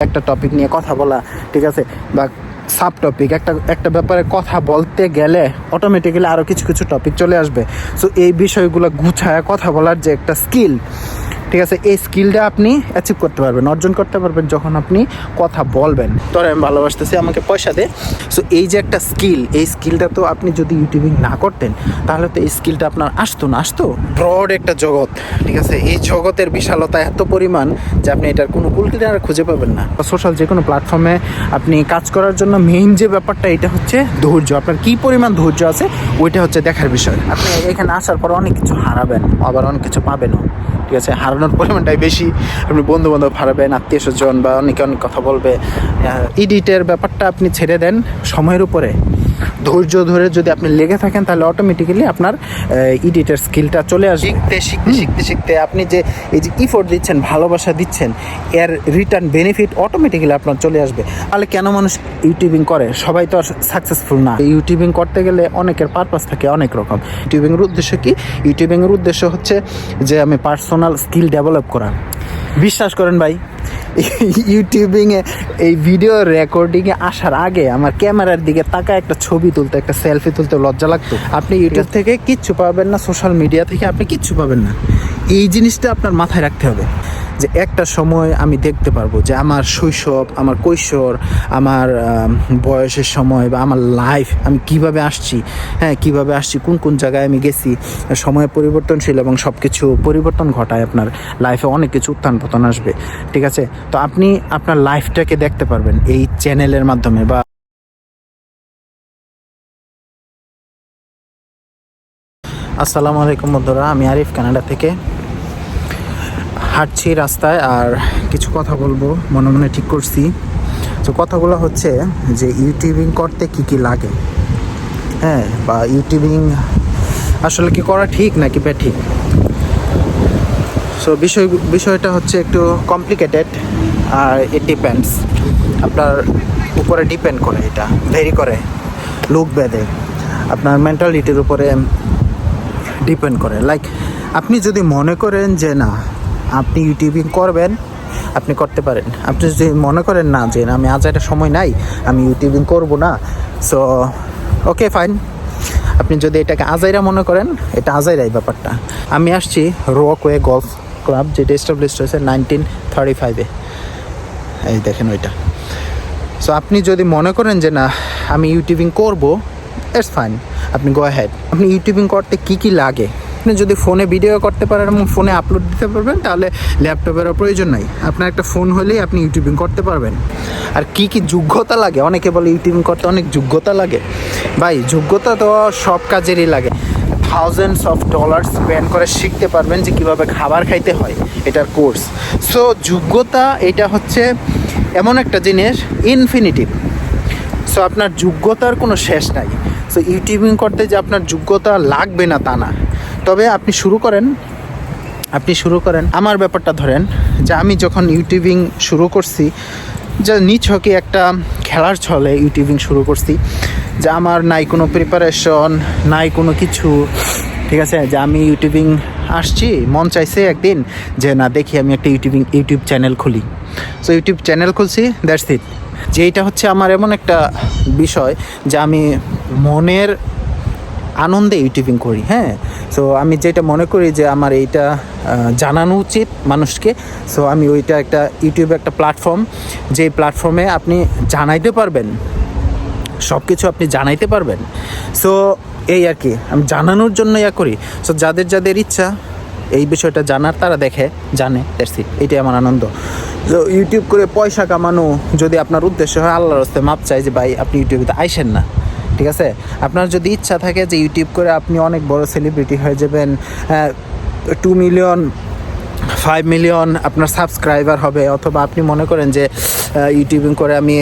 একটা টপিক নিয়ে কথা বলা, ঠিক আছে? বা সাব টপিক একটা একটা ব্যাপারে কথা বলতে গেলে অটোমেটিক্যালি আরও কিছু কিছু টপিক চলে আসবে। সো এই বিষয়গুলো গুছায় কথা বলার যে একটা স্কিল ঠিক আছে, এই স্কিলটা আপনি অ্যাচিভ করতে পারবেন, অর্জন করতে পারবেন যখন আপনি কথা বলবেন। তোর আমি ভালোবাসতেছি, আমাকে পয়সা দে। সো এই যে একটা স্কিল এই স্কিলটা তো আপনি যদি ইউটিউবিং না করতেন, তাহলে তো এই স্কিলটা আপনার আসতো না, আসতো। ব্রড একটা জগৎ, ঠিক আছে? এই জগতের বিশালতা এত পরিমাণ যে আপনি এটার কোনো কুলকিনারা খুঁজে পাবেন না। সোশ্যাল যে কোনো প্ল্যাটফর্মে আপনি কাজ করার জন্য মেইন যে ব্যাপারটা, এটা হচ্ছে ধৈর্য। আপনার কী পরিমাণ ধৈর্য আছে, ওইটা হচ্ছে দেখার বিষয়। আপনি এখানে আসার পর অনেক কিছু হারাবেন, আবার অনেক কিছু পাবেনও। ঠিক আছে? হারানোর পরিমাণটাই বেশি। আপনি বন্ধু বান্ধব হারাবেন, আত্মীয় স্বজন বা অনেকে অনেক কথা বলবে। ইডিটের ব্যাপারটা আপনি ছেড়ে দেন সময়ের উপরে। ধৈর্য ধরে যদি আপনি লেগে থাকেন তাহলে অটোমেটিক্যালি আপনার ইডিটের স্কিলটা চলে আসবে। শিখতে শিখতে শিখতে শিখতে আপনি যে এই যে ইফোর্ট দিচ্ছেন ভালোবাসা দিচ্ছেন এর রিটার্ন বেনিফিট অটোমেটিক্যালি আপনার চলে আসবে। তাহলে কেন মানুষ ইউটিউবিং করে? সবাই তো আর সাকসেসফুল না। ইউটিউবিং করতে গেলে অনেকের পারপাস থাকে অনেক রকম। ইউটিউবিংয়ের উদ্দেশ্য কি? ইউটিউবিংয়ের উদ্দেশ্য হচ্ছে যে আমি পার্সোনাল স্কিল ডেভেলপ করা। বিশ্বাস করেন ভাই ইউটিউবিংয়ে এই ভিডিও রেকর্ডিংয়ে আসার আগে আমার ক্যামেরার দিকে তাকা একটা ছবি তুলতে একটা সেলফি তুলতে লজ্জা লাগতো। আপনি ইউটিউব থেকে কিচ্ছু পাবেন না সোশ্যাল মিডিয়া থেকে আপনি কিচ্ছু পাবেন না। এই জিনিসটা আপনার মাথায় রাখতে হবে। যে একটা সময় আমি দেখতে পারব যে আমার শৈশব, আমার কৈশোর, আমার বয়সের সময় বা আমার লাইফ আমি কীভাবে আসছি হ্যাঁ কীভাবে আসছি, কোন কোন জায়গায় আমি গেছি, সময় পরিবর্তনশীল এবং সব কিছু পরিবর্তন ঘটায় আপনার লাইফে অনেক কিছু উত্থান পতন আসবে, ঠিক আছে? তো আপনি আপনার লাইফটাকে দেখতে পারবেন এই চ্যানেলের মাধ্যমে বা আসসালামু আলাইকুম বন্ধুরা, আমি আরিফ কানাডা থেকে। হাঁটছি রাস্তায় আর কিছু কথা বলব, মনে মনে ঠিক করছি। তো কথাগুলো হচ্ছে যে ইউটিউবিং করতে কি কি লাগে? হ্যাঁ বা ইউটিউবিং আসলে কি করা ঠিক নাকি ঠিক? সো বিষয়, বিষয়টা হচ্ছে একটু কমপ্লিকেটেড আর ইট ডিপেন্ডস আপনার উপরে ডিপেন্ড করে এটা ভেরি করে, লোক বেঁধে আপনার মেন্টালিটির উপরে ডিপেন্ড করে। লাইক আপনি যদি মনে করেন যে না আপনি ইউটিউবিং করবেন, আপনি করতে পারেন। আপনি যদি মনে করেন না যে আমি আজ একটা সময় নাই, আমি ইউটিউবিং করব না সো ওকে ফাইন আপনি যদি এটাকে আজাইরা মনে করেন, এটা আজাইরাই ব্যাপারটা। আমি আসছি রোয়াকওয়ে গলফ ক্লাব যেটা এস্টাবলিশ হয়েছে নাইনটিন থার্টি ফাইভে এই দেখেন ওইটা। সো আপনি যদি মনে করেন যে না, আমি ইউটিউবিং করব ইটস ফাইন আপনি গো হ্যাড আপনি ইউটিউবিং করতে কি কি লাগে? আপনি যদি ফোনে ভিডিও করতে পারেন এবং ফোনে আপলোড দিতে পারবেন, তাহলে ল্যাপটপেরও প্রয়োজন নাই। আপনার একটা ফোন হলেই আপনি ইউটিউবিং করতে পারবেন। আর কি কি যোগ্যতা লাগে? অনেকে বলে ইউটিউবিং করতে অনেক যোগ্যতা লাগে। ভাই, যোগ্যতা তো সব কাজেরই লাগে। থাউজেন্ডস অফ ডলার স্পেন্ড করে শিখতে পারবেন যে কীভাবে খাবার খাইতে হয়। এটার কোর্স সো যোগ্যতা এটা হচ্ছে এমন একটা জিনিস ইনফিনিটিভ সো আপনার যোগ্যতার কোনো শেষ নাই। সো ইউটিউবিং করতে যে আপনার যোগ্যতা লাগবে না তা না। তবে আপনি শুরু করেন। আপনি শুরু করেন। আমার ব্যাপারটা ধরেন যে আমি যখন ইউটিউবিং শুরু করছি, যে নিছকে একটা খেলার ছলে ইউটিউবিং শুরু করছি, যে আমার নাই কোনো প্রিপারেশন নাই কোনো কিছু, ঠিক আছে? যে আমি ইউটিউবিং আসছি, মন চাইছে একদিন যে না, দেখি আমি একটা ইউটিউবিং, ইউটিউব চ্যানেল খুলি। সো ইউটিউব চ্যানেল খুলছি দ্যাটস ইট যে এটা হচ্ছে আমার এমন একটা বিষয় যে আমি মনের আনন্দে ইউটিউবিং করি হ্যাঁ? সো আমি যেটা মনে করি যে আমার এইটা জানানো উচিত মানুষকে। সো আমি ওইটা একটা ইউটিউবে একটা প্ল্যাটফর্ম যে প্ল্যাটফর্মে আপনি জানাইতে পারবেন। সব কিছু আপনি জানাইতে পারবেন। সো এই আর কি, আমি জানানোর জন্য ইয়া করি। সো যাদের যাদের ইচ্ছা, এই বিষয়টা জানার, তারা দেখে, জানে ইট এটাই আমার আনন্দ। তো ইউটিউব করে পয়সা কামানো যদি আপনার উদ্দেশ্য হয়, আল্লাহর হস্তে মাপ চাই যে, ভাই, আপনি ইউটিউবে আইসেন না। ঠিক আছে? আপনার যদি ইচ্ছা থাকে যে ইউটিউব করে আপনি অনেক বড় সেলিব্রিটি হয়ে যাবেন টু মিলিয়ন ফাইভ মিলিয়ন আপনার সাবস্ক্রাইবার হবে, অথবা আপনি মনে করেন যে ইউটিউবিং করে আমি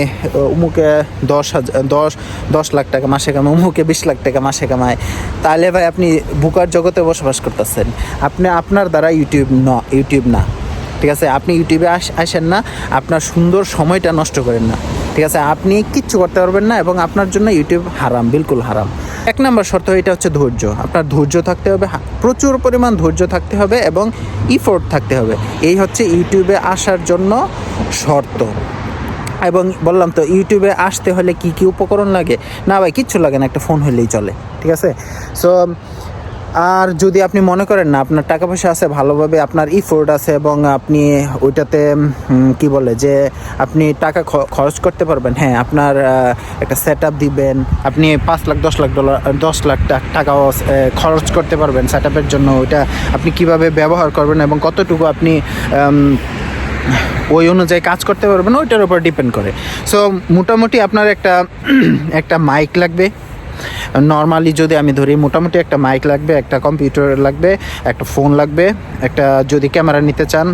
উমুকে দশ হাজার দশ দশ লাখ টাকা মাসে কামাই, উমুকে বিশ লাখ টাকা মাসে কামায় তাহলে ভাই আপনি বুকার জগতে বসবাস করতেছেন। আপনি, আপনার দ্বারা ইউটিউব ন ইউটিউব না। ঠিক আছে? আপনি ইউটিউবে আস, আসেন না, আপনার সুন্দর সময়টা নষ্ট করেন না। ঠিক আছে? আপনি কিচ্ছু করতে পারবেন না এবং আপনার জন্য ইউটিউব হারাম, বিলকুল হারাম। এক নম্বর শর্ত এটা হচ্ছে ধৈর্য। আপনার ধৈর্য থাকতে হবে প্রচুর পরিমাণ ধৈর্য থাকতে হবে এবং ইফোর্ট থাকতে হবে। এই হচ্ছে ইউটিউবে আসার জন্য শর্ত। এবং বললাম তো ইউটিউবে আসতে হলে কি কি উপকরণ লাগে? না ভাই, কিচ্ছু লাগে না, একটা ফোন হলেই চলে। ঠিক আছে? সো আর যদি আপনি মনে করেন না, আপনার টাকা পয়সা আছে, ভালোভাবে আপনার ইফোর্ট আছে এবং আপনি ওইটাতে কি বলে যে আপনি টাকা খরচ করতে পারবেন হ্যাঁ আপনার একটা সেট দিবেন, আপনি পাঁচ লাখ, দশ লাখ ডলার দশ লাখ টা- টাকাও খরচ করতে পারবেন সেট জন্য, ওইটা আপনি কীভাবে ব্যবহার করবেন এবং কতটুকু আপনি ওই অনুযায়ী কাজ করতে পারবেন, ওইটার উপর ডিপেন্ড করে। সো মোটামুটি আপনার একটা একটা মাইক লাগবে। নর্মালি যদি আমি ধরি, মোটামুটি একটা মাইক লাগবে, একটা কম্পিউটার লাগবে, একটা ফোন লাগবে, একটা যদি ক্যামেরা নিতে চান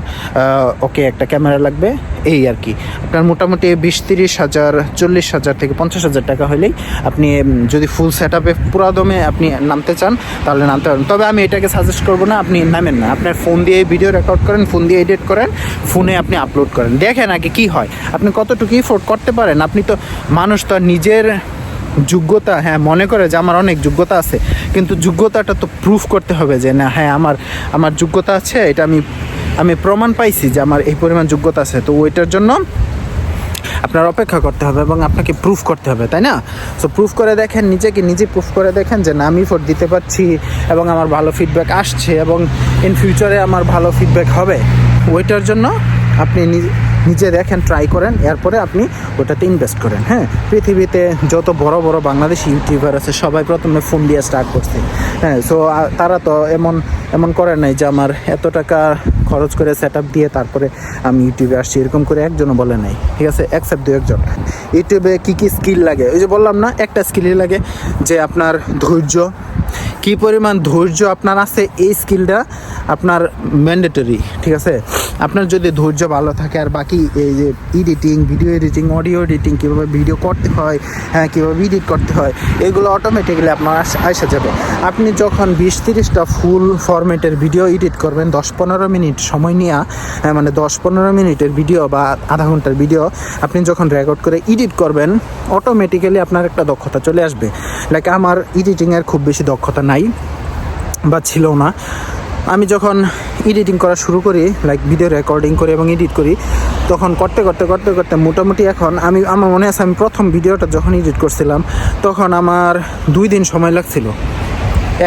ওকে একটা ক্যামেরা লাগবে, এই আর কি। আপনার মোটামুটি বিশ তিরিশ হাজার, চল্লিশ হাজার থেকে পঞ্চাশ হাজার টাকা হলেই আপনি যদি ফুল সেট আপে পুরা দমে আপনি নামতে চান, তাহলে নামতে পারেন। তবে আমি এটাকে সাজেস্ট করব না, আপনি নামেন না। আপনার ফোন দিয়ে ভিডিও রেকর্ড করেন ফোন দিয়ে এডিট করেন ফোনে আপনি আপলোড করেন। দেখেন আগে কি হয়। আপনি কতটুকু ইফোর্ট করতে পারেন, আপনি তো মানুষ তো নিজের যোগ্যতা হ্যাঁ মনে করে যে আমার অনেক যোগ্যতা আছে, কিন্তু যোগ্যতাটা তো প্রুফ করতে হবে যে না হ্যাঁ আমার আমার যোগ্যতা আছে, এটা আমি আমি প্রমাণ পাইছি যে আমার এই পরিমাণ যোগ্যতা আছে। তো ওইটার জন্য আপনার অপেক্ষা করতে হবে এবং আপনাকে প্রুফ করতে হবে, তাই না? সো প্রুফ করে দেখেন, নিজেকে নিজে প্রুফ করে দেখেন যে না, আমি ফোর দিতে পারছি এবং আমার ভালো ফিডব্যাক আসছে এবং ইন ফিউচারে আমার ভালো ফিডব্যাক হবে। ওইটার জন্য আপনি নিজে দেখেন ট্রাই করেন, এরপরে আপনি ওটাতে ইনভেস্ট করেন হ্যাঁ? পৃথিবীতে যত বড় বড় বাংলাদেশি ইউটিউবার আছে, সবাই প্রথমে ফোন দিয়ে স্টার্ট করছে হ্যাঁ? সো তারা তো এমন এমন করে নাই যে আমার এত টাকা খরচ করে সেট দিয়ে তারপরে আমি ইউটিউবে আসছি, এরকম করে একজনও বলে নাই, ঠিক আছে? একসেপ্ট দু একজন। ইউটিউবে কী কী স্কিল লাগে? ওই যে বললাম না, একটা স্কিলই লাগে যে আপনার ধৈর্য, কি পরিমাণ ধৈর্য আপনার আছে, এই স্কিলটা আপনার ম্যান্ডেটরি ঠিক আছে? আপনার যদি ধৈর্য ভালো থাকে আর বাকি এই যে editing video editing audio editing কীভাবে ভিডিও করতে হয় হ্যাঁ কীভাবে এডিট করতে হয় এগুলো অটোমেটিক্যালি আপনার আসা যাবে। আপনি যখন বিশ তিরিশটা ফুল ফরম্যাটের ভিডিও এডিট করবেন দশ পনেরো মিনিট সময় নিয়ে হ্যাঁ, মানে দশ পনেরো মিনিটের ভিডিও বা আধা ঘণ্টার ভিডিও আপনি যখন রেকর্ড করে এডিট করবেন অটোমেটিক্যালি আপনার একটা দক্ষতা চলে আসবে। লাইক আমার এডিটিংয়ের খুব বেশি দক্ষতা নাই বা ছিল না। আমি যখন এডিটিং করা শুরু করি লাইক ভিডিও রেকর্ডিং করি এবং এডিট করি, তখন করতে করতে করতে করতে মোটামুটি এখন আমি, আমার মনে আছে আমি প্রথম ভিডিওটা যখন এডিট করছিলাম, তখন আমার দুই দিন সময় লাগছিল।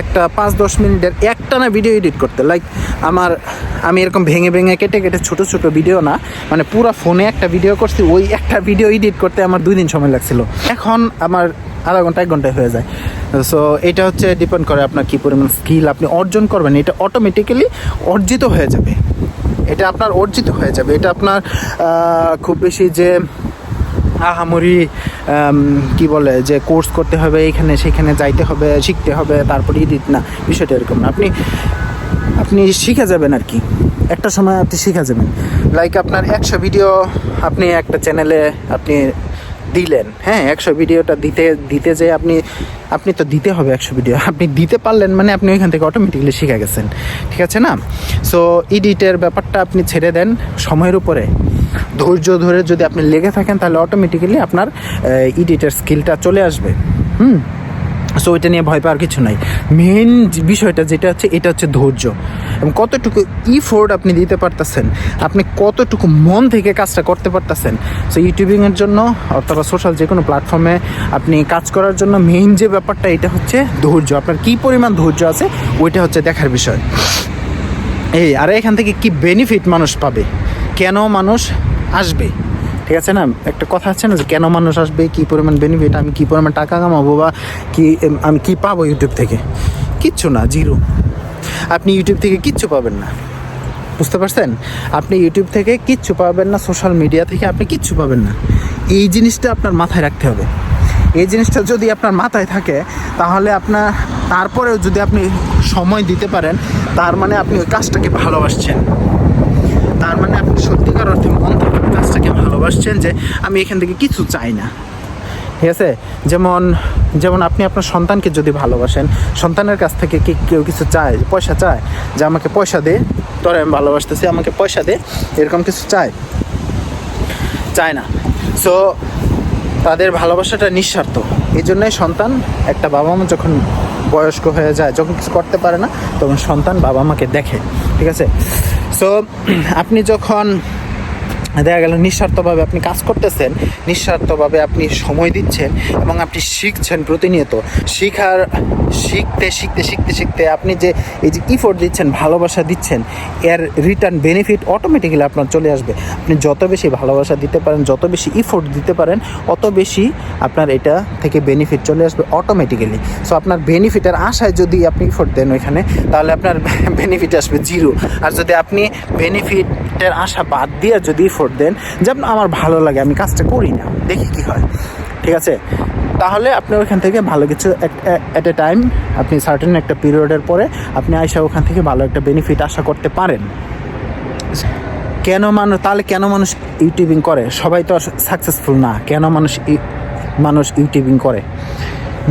একটা পাঁচ, দশ মিনিটের একটানা ভিডিও এডিট করতে। লাইক আমার, আমি এরকম ভেঙে ভেঙে, কেটে কেটে ছোট ছোট ভিডিও না মানে পুরো ফোনে একটা ভিডিও করছি, ওই একটা ভিডিও এডিট করতে আমার দুই দিন সময় লাগছিল। এখন আমার আধা ঘণ্টা, এক ঘন্টায় হয়ে যায়। সো এটা হচ্ছে ডিপেন্ড করে আপনার কী পরিমাণ স্কিল আপনি অর্জন করবেন। এটা অটোমেটিক্যালি অর্জিত হয়ে যাবে। এটা আপনার অর্জিত হয়ে যাবে। এটা আপনার খুব বেশি যে আহামরি কি বলে, যে কোর্স করতে হবে, এখানে সেখানে যাইতে হবে, শিখতে হবে, তারপরে এডিট না, বিষয়টা এরকম না। আপনি আপনি শিখে যাবেন আর কি। একটা সময় আপনি শিখে যাবেন। লাইক আপনার একশো ভিডিও আপনি একটা চ্যানেলে আপনি দিলেন। হ্যাঁ একশো ভিডিওটা দিতে দিতে যে আপনি আপনি তো দিতে হবে একশো ভিডিও। আপনি দিতে পারলেন মানে আপনি ওইখান থেকে অটোমেটিকলি শিখে গেছেন। ঠিক আছে না? সো ইডিটের ব্যাপারটা আপনি ছেড়ে দেন সময়ের উপরে। ধৈর্য ধরে যদি আপনি লেগে থাকেন, তাহলে অটোমেটিক্যালি আপনার ইডিটের স্কিলটা চলে আসবে। হুম? সো ওইটা নিয়ে ভয় পাওয়ার কিছু নাই। মেন বিষয়টা যেটা হচ্ছে এটা হচ্ছে ধৈর্য। এবং কতটুকু ইফোর্ড আপনি দিতে পারতেছেন, আপনি কতটুকু মন থেকে কাজটা করতে পারতেছেন সো ইউটিউবিংয়ের জন্য অথবা সোশ্যাল যে কোনো প্ল্যাটফর্মে আপনি কাজ করার জন্য মেইন যে ব্যাপারটা, এটা হচ্ছে ধৈর্য। আপনার কী পরিমাণ ধৈর্য আছে, ওইটা হচ্ছে দেখার বিষয়। এই, আর এখান থেকে কি বেনিফিট মানুষ পাবে? কেন মানুষ আসবে? ঠিক আছে না? একটা কথা আছে না যে কেন মানুষ আসবে, কি পরিমাণ বেনিফিট আমি কি পরিমাণ টাকা কামাবো বা কি আমি কি পাবো ইউটিউব থেকে? কিচ্ছু না, জিরো। আপনি ইউটিউব থেকে কিচ্ছু পাবেন না। বুঝতে পারছেন? আপনি ইউটিউব থেকে কিচ্ছু পাবেন না সোশ্যাল মিডিয়া থেকে আপনি কিচ্ছু পাবেন না। এই জিনিসটা আপনার মাথায় রাখতে হবে। এই জিনিসটা যদি আপনার মাথায় থাকে, তাহলে আপনার, তারপরেও যদি আপনি সময় দিতে পারেন, তার মানে আপনি ওই কাজটাকে ভালোবাসছেন। তার মানে আপনি সত্যিকার অর্থে মন কাজটাকে ভালোবাসছেন যে আমি এখান থেকে কিছু চাই না। ঠিক আছে? যেমন যেমন আপনি আপনার সন্তানকে যদি ভালোবাসেন, সন্তানের কাছ থেকে কি কেউ কিছু চায়, পয়সা চায়? যে আমাকে পয়সা দে, তোরা আমি ভালোবাসতেছি, আমাকে পয়সা দে, এরকম কিছু চায়? চায় না। সো তাদের ভালোবাসাটা নিঃস্বার্থ। এই জন্যই সন্তান একটা বাবা মা যখন বয়স্ক হয়ে যায়, যখন কিছু করতে পারে না, তখন সন্তান বাবা মাকে দেখে। ঠিক আছে? সো আপনি যখন দেখা গেল নিঃস্বার্থভাবে আপনি কাজ করতেছেন, নিঃস্বার্থভাবে আপনি সময় দিচ্ছেন এবং আপনি শিখছেন প্রতিনিয়ত। শিখার, শিখতে শিখতে শিখতে শিখতে আপনি যে এই যে ইফোর্ট দিচ্ছেন, ভালোবাসা দিচ্ছেন, এর রিটার্ন বেনিফিট অটোমেটিক্যালি আপনার চলে আসবে। আপনি যত বেশি ভালোবাসা দিতে পারেন, যত বেশি ইফোর্ট দিতে পারেন, অত বেশি আপনার এটা থেকে বেনিফিট চলে আসবে অটোমেটিক্যালি সো আপনার বেনিফিটের আশায় যদি আপনি ইফোর্ট দেন ওইখানে, তাহলে আপনার বেনিফিট আসবে জিরো আর যদি আপনি বেনিফিটের আশা বাদ দিয়ে যদি ইফোর্ট দেন যেমন আমার ভালো লাগে, আমি কাজটা করি না। দেখি কি হয়। ঠিক আছে? তাহলে আপনি ওইখান থেকে ভালো কিছু অ্যাট এ টাইম আপনি সার্টেন একটা পিরিয়ডের পরে আপনি আইসা ওখান থেকে ভালো একটা বেনিফিট আশা করতে পারেন। কেন মানুষ তাহলে কেন মানুষ ইউটিউবিং করে? সবাই তো সাকসেসফুল না। কেন মানুষ মানুষ ইউটিউবিং করে?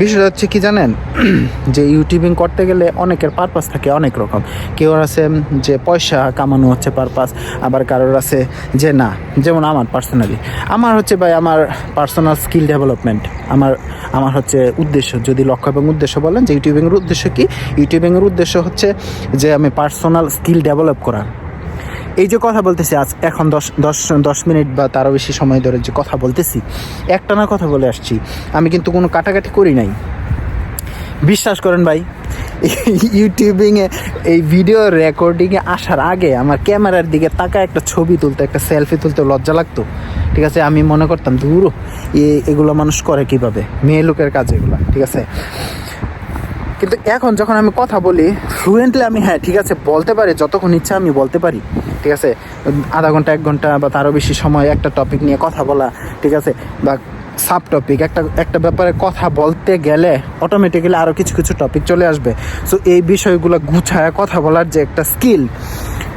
বিষয়টা হচ্ছে কি জানেন? যে ইউটিউবিং করতে গেলে অনেকের পারপাস থাকে অনেক রকম। কেউ আছে যে পয়সা কামানো হচ্ছে পারপাস আবার কারোর আছে যে না, যেমন আমার পার্সোনালি আমার হচ্ছে ভাই, আমার পার্সোনাল স্কিল ডেভেলপমেন্ট আমার আমার হচ্ছে উদ্দেশ্য। যদি লক্ষ্য এবং উদ্দেশ্য বলেন যে ইউটিউবিংয়ের উদ্দেশ্য কি? ইউটিউবিংয়ের উদ্দেশ্য হচ্ছে যে আমি পার্সোনাল স্কিল ডেভেলপ করা। এই যে কথা বলতেছি আজ, এখন দশ দশ দশ মিনিট বা তারও বেশি সময় ধরে যে কথা বলতেছি, একটা না কথা বলে আসছি। আমি কিন্তু কোনো কাটাকাটি করি নাই। বিশ্বাস করেন ভাই, ইউটিউবিংয়ে এই ভিডিও রেকর্ডিংয়ে আসার আগে আমার ক্যামেরার দিকে তাকা একটা ছবি তুলতে, একটা সেলফি তুলতে লজ্জা লাগতো। ঠিক আছে, আমি মনে করতাম দূর এগুলো মানুষ করে কীভাবে? মেয়ে লোকের কাজ এগুলো, ঠিক আছে? কিন্তু এখন যখন আমি কথা বলি ফ্লুয়েন্টলি আমি হ্যাঁ ঠিক আছে, বলতে পারি, যতক্ষণ ইচ্ছা আমি বলতে পারি, ঠিক আছে? আধা ঘণ্টা, এক ঘণ্টা বা তারও বেশি সময় একটা টপিক নিয়ে কথা বলা, ঠিক আছে? বা সাব টপিক একটা একটা ব্যাপারে কথা বলতে গেলে অটোমেটিক্যালি আরও কিছু কিছু টপিক চলে আসবে। সো এই বিষয়গুলো গুছায় কথা বলার যে একটা স্কিল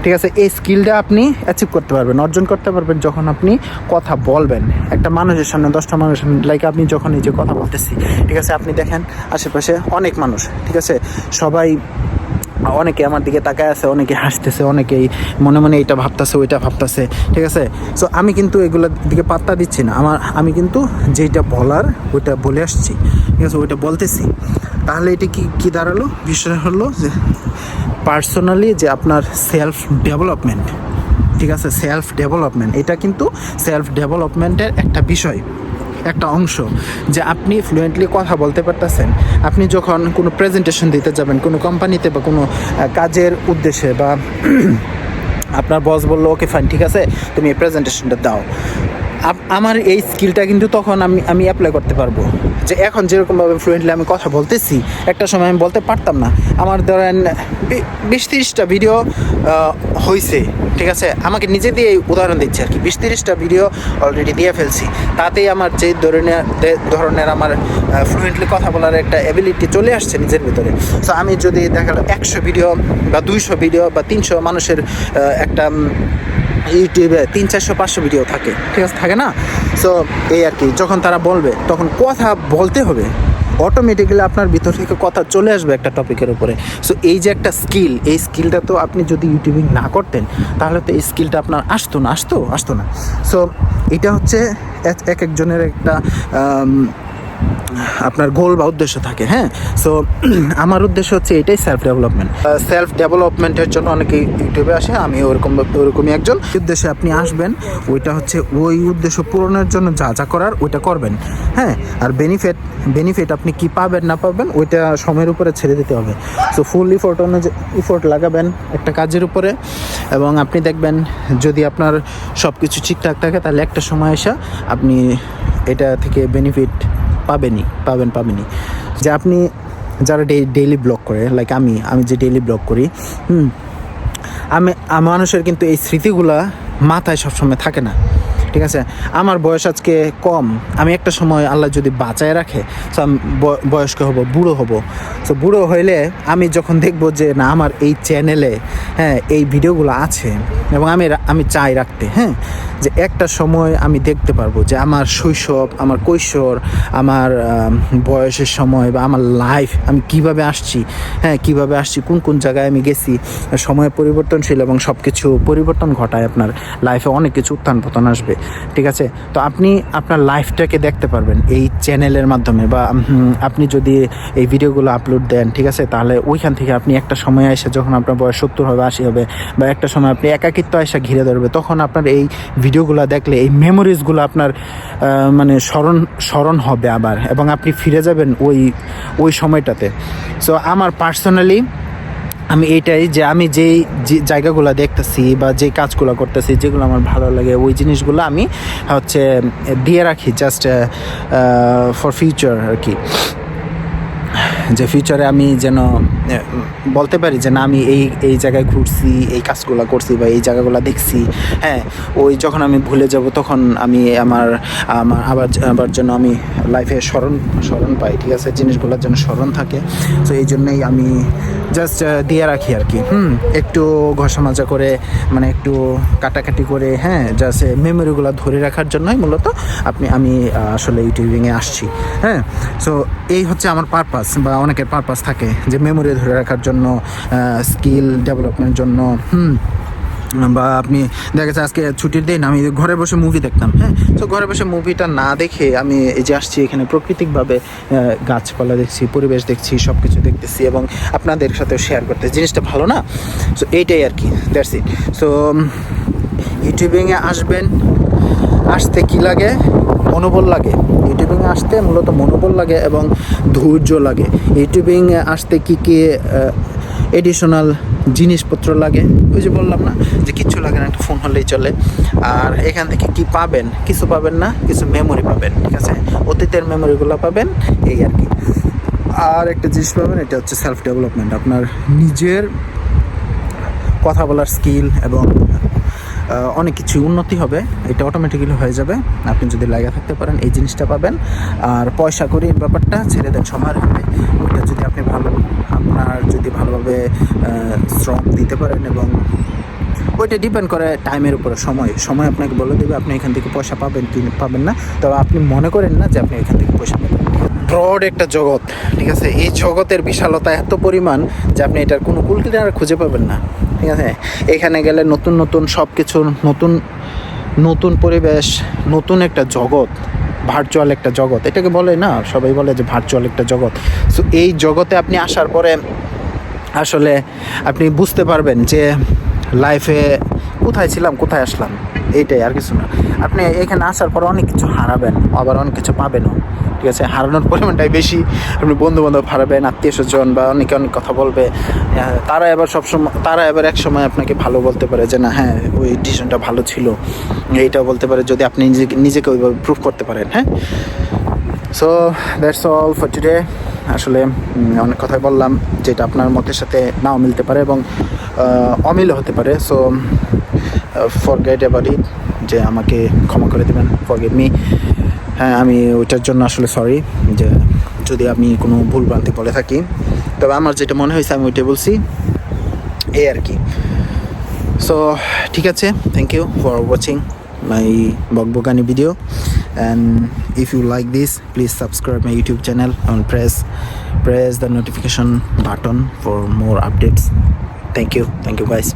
ঠিক আছে? এই স্কিলটা আপনি অ্যাচিভ করতে পারবেন, অর্জন করতে পারবেন যখন আপনি কথা বলবেন। একটা মানুষের সামনে, দশটা মানুষের সামনে লাইক আপনি যখন এই যে কথা বলতেছি, ঠিক আছে? আপনি দেখেন আশেপাশে অনেক মানুষ, ঠিক আছে? সবাই অনেকে আমার দিকে তাকায় আছে, অনেকে হাসতেছে, অনেকেই মনে মনে এটা ভাবতেছে, ওইটা ভাবতেছে, ঠিক আছে? সো আমি কিন্তু এগুলোর দিকে পাত্তা দিচ্ছি না। আমার, আমি কিন্তু যেটা বলার, ওইটা বলে আসছি, ঠিক আছে? ওইটা বলতেছি। তাহলে এটা কি কি দাঁড়াল? বিষয় হলো যে পার্সোনালি যে আপনার সেলফ ডেভেলপমেন্ট ঠিক আছে? সেলফ ডেভেলপমেন্ট এটা কিন্তু সেলফ ডেভেলপমেন্টের একটা বিষয়। একটা অংশ যে আপনি ফ্লুয়েন্টলি কথা বলতে পারতেছেন। আপনি যখন কোনো প্রেজেন্টেশন দিতে যাবেন, কোনো কোম্পানিতে বা কোনো কাজের উদ্দেশ্যে বা আপনার বস বলল ওকে ফাইন ঠিক আছে, তুমি এই প্রেজেন্টেশনটা দাও। আমার এই স্কিলটা কিন্তু তখন আমি আমি অ্যাপ্লাই করতে পারব। যে এখন যেরকমভাবে ফ্লুয়েন্টলি আমি কথা বলতেছি, একটা সময় আমি বলতে পারতাম না। আমার ধরেন বিশ তিরিশটা ভিডিও হয়েছে ঠিক আছে? আমাকে নিজে দিয়ে উদাহরণ দিচ্ছি আর কি। বিশ তিরিশটা ভিডিও অলরেডি দিয়ে ফেলছি। তাতেই আমার যে ধরনের ধরনের আমার ফ্লুয়েন্টলি কথা বলার একটা অ্যাবিলিটি চলে আসছে নিজের ভিতরে। সো আমি যদি দেখা গেলো একশো ভিডিও বা দুইশো ভিডিও বা তিনশো মানুষের একটা ইউটিউবে তিন, চারশো, পাঁচশো ভিডিও থাকে, ঠিক আছে? থাকে না? সো এই আর কি, যখন তারা বলবে, তখন কথা বলতে হবে। অটোমেটিক্যালি আপনার ভিতর থেকে কথা চলে আসবে একটা টপিকের উপরে। সো এই যে একটা স্কিল এই স্কিলটা তো আপনি যদি ইউটিউবিং না করতেন, তাহলে তো এই স্কিলটা আপনার আসতো না, আসতো আসতো না। সো এটা হচ্ছে এক- এক একজনের একটা আপনার গোল বা উদ্দেশ্য থাকে হ্যাঁ? সো আমার উদ্দেশ্য হচ্ছে এটাই সেলফ ডেভেলপমেন্ট সেলফ ডেভেলপমেন্টের জন্য অনেকে ইউটিউবে আসে, আমি ওরকম, ওরকমই একজন। উদ্দেশ্যে আপনি আসবেন, ওইটা হচ্ছে ওই উদ্দেশ্য পূরণের জন্য যা যা করার ওইটা করবেন হ্যাঁ? আর বেনিফিট বেনিফিট আপনি কি পাবেন, না পাবেন, ওইটা সময়ের উপরে ছেড়ে দিতে হবে। সো ফুল ইফোর্ট অনুযায়ী ইফোর্ট লাগাবেন একটা কাজের উপরে এবং আপনি দেখবেন যদি আপনার সব কিছু ঠিকঠাক থাকে, তাহলে একটা সময় এসে আপনি এটা থেকে বেনিফিট পাবেনই, পাবেন, পাবেনই। যে আপনি যারা ডেইলি ব্লগ করে লাইক আমি আমি যে ডেইলি ব্লগ করি, হুম, আমি মানুষের কিন্তু এই স্মৃতিগুলা মাথায় সবসময় থাকে না। ঠিক আছে? আমার বয়স আজকে কম। আমি একটা সময় আল্লাহ যদি বাঁচায় রাখে তো আমি বয়স্ক হব, বুড়ো হব। তো বুড়ো হইলে আমি যখন দেখব যে, না, আমার এই চ্যানেলে হ্যাঁ এই ভিডিওগুলো আছে এবং আমি আমি চাই রাখতে হ্যাঁ যে একটা সময় আমি দেখতে পারব যে আমার শৈশব, আমার কৈশোর, আমার বয়সের সময় বা আমার লাইফ আমি কীভাবে আসছি হ্যাঁ কীভাবে আসছি, কোন কোন জায়গায় আমি গেছি, সময় পরিবর্তনশীল এবং সব কিছু পরিবর্তন ঘটায় আপনার লাইফে অনেক কিছু উত্থান পতন আসবে। ঠিক আছে? তো আপনি আপনার লাইফটাকে দেখতে পারবেন এই চ্যানেলের মাধ্যমে বা আপনি যদি এই ভিডিওগুলো আপলোড দেন, ঠিক আছে? তাহলে ওইখান থেকে আপনি একটা সময় এসে যখন আপনার বয়স সত্তর হবে, আশি হবে বা একটা সময় আপনি একাকিত্ব এসে ঘিরে ধরবে, তখন আপনার এই ভিডিওগুলো দেখলে, এই মেমোরিজগুলো আপনার মানে স্মরণ স্মরণ হবে আবার এবং আপনি ফিরে যাবেন ওই ওই সময়টাতে। সো আমার পার্সোনালি আমি এটাই যে আমি যেই জায়গাগুলো দেখতেছি বা যে কাজগুলো করতেছি, যেগুলো আমার ভালো লাগে, ওই জিনিসগুলো আমি হচ্ছে দিয়ে রাখি জাস্ট ফর ফিউচার আর কি। যে ফিউচারে আমি যেন বলতে পারি যে না, আমি এই এই জায়গায় ঘুরছি, এই কাজগুলো করছি বা এই জায়গাগুলো দেখছি। হ্যাঁ ওই যখন আমি ভুলে যাব তখন আমি আমার আমার আবার আবার জন্য আমি লাইফে স্মরণ স্মরণ পাই, ঠিক আছে? জিনিসগুলোর যেন স্মরণ থাকে। তো এই জন্যই আমি জাস্ট দিয়ে রাখি আর কি হুম, একটু ঘষা মাজা করে মানে একটু কাটাকাটি করে হ্যাঁ জাস্ট মেমোরিগুলো ধরে রাখার জন্যই মূলত আপনি, আমি আসলে ইউটিউবিংয়ে আসছি। হ্যাঁ সো এই হচ্ছে আমার পারপাস বা অনেকের পারপাস থাকে যে মেমোরি ধরে রাখার জন্য স্কিল ডেভেলপমেন্টের জন্য বা আপনি দেখা যাচ্ছে আজকে ছুটির দিন, আমি ঘরে বসে মুভি দেখতাম হ্যাঁ। তো ঘরে বসে মুভিটা না দেখে আমি এই যে আসছি এখানে প্রাকৃতিকভাবে গাছপালা দেখছি, পরিবেশ দেখছি সব কিছু দেখতেছি এবং আপনাদের সাথে শেয়ার করতে। জিনিসটা ভালো না? সো এইটাই আর কি দ্যাটস ইট সো ইউটিউবিংয়ে আসবেন, আসতে কি লাগে? মনোবল লাগে। ইউটিউবিং আসতে মূলত মনোবল লাগে এবং ধৈর্য লাগে। ইউটিউবিং আসতে কি কি এডিশনাল জিনিসপত্র লাগে? ওই যে বললাম না, যে কিচ্ছু লাগে না, একটা ফোন হলেই চলে। আর এখান থেকে কি পাবেন? কিছু পাবেন না, কিছু মেমোরি পাবেন, ঠিক আছে? অতীতের মেমোরিগুলো পাবেন, এই আর কি। আর একটা জিনিস পাবেন, এটা হচ্ছে সেলফ ডেভেলপমেন্ট আপনার নিজের কথা বলার স্কিল এবং অনেক কিছু উন্নতি হবে, এটা অটোমেটিক্যালি হয়ে যাবে। আপনি যদি লাগা থাকতে পারেন, এই জিনিসটা পাবেন। আর পয়সা করির ব্যাপারটা ছেড়ে দেন হাতে ওইটা যদি আপনি ভালো, আপনার যদি ভালোভাবে শ্রম দিতে পারেন এবং ওইটা ডিপেন্ড করে টাইমের উপরে, সময়। সময় আপনাকে বলে দেবে, আপনি এখান থেকে পয়সা পাবেন কি পাবেন না। তবে আপনি মনে করেন না যে আপনি এখান থেকে পয়সা পাবেন। ব্রড একটা জগৎ, ঠিক আছে? এই জগতের বিশালতা এত পরিমাণ যে আপনি এটার কোনো কুল খুঁজে পাবেন না। ঠিক আছে? এখানে গেলে নতুন নতুন সব কিছু নতুন নতুন পরিবেশ, নতুন একটা জগৎ ভার্চুয়াল একটা জগৎ। এটাকে বলে না, সবাই বলে যে ভার্চুয়াল একটা জগৎ। সো এই জগতে আপনি আসার পরে আসলে আপনি বুঝতে পারবেন যে লাইফে কোথায় ছিলাম, কোথায় আসলাম। এইটাই আর কিছু না। আপনি এখানে আসার পর অনেক কিছু হারাবেন, আবার অনেক কিছু পাবেনও। ঠিক আছে হারানোর পরিমাণটাই বেশি। আপনি বন্ধু বান্ধব হারাবেন আত্মীয় স্বজন বা অনেকে অনেক কথা বলবে। আহ, তারা এবার সবসময় তারা এবার এক সময় আপনাকে ভালো বলতে পারে যে না হ্যাঁ ওই ডিসিশনটা ভালো ছিল। এইটাও বলতে পারে যদি আপনি নিজেকে নিজেকে ওইভাবে প্রুভ করতে পারেন হ্যাঁ? So that's all for today আসলে অনেক কথাই বললাম যেটা আপনার মতের সাথে নাও মিলতে পারে এবং আহ, অমিলও হতে পারে। So forget about it যে আমাকে ক্ষমা করে দেবেন ফর গেট মি হ্যাঁ আমি ওইটার জন্য আসলে সরি যে যদি আমি কোনো ভুল ভ্রান্তি বলে থাকি। তবে আমার যেটা মনে হয়েছে, আমি ওইটা বলছি এ আর কি। সো ঠিক আছে thank you for watching my বকবকানি video and if you like this please subscribe my YouTube channel on press press the notification button for more updates thank you thank you byes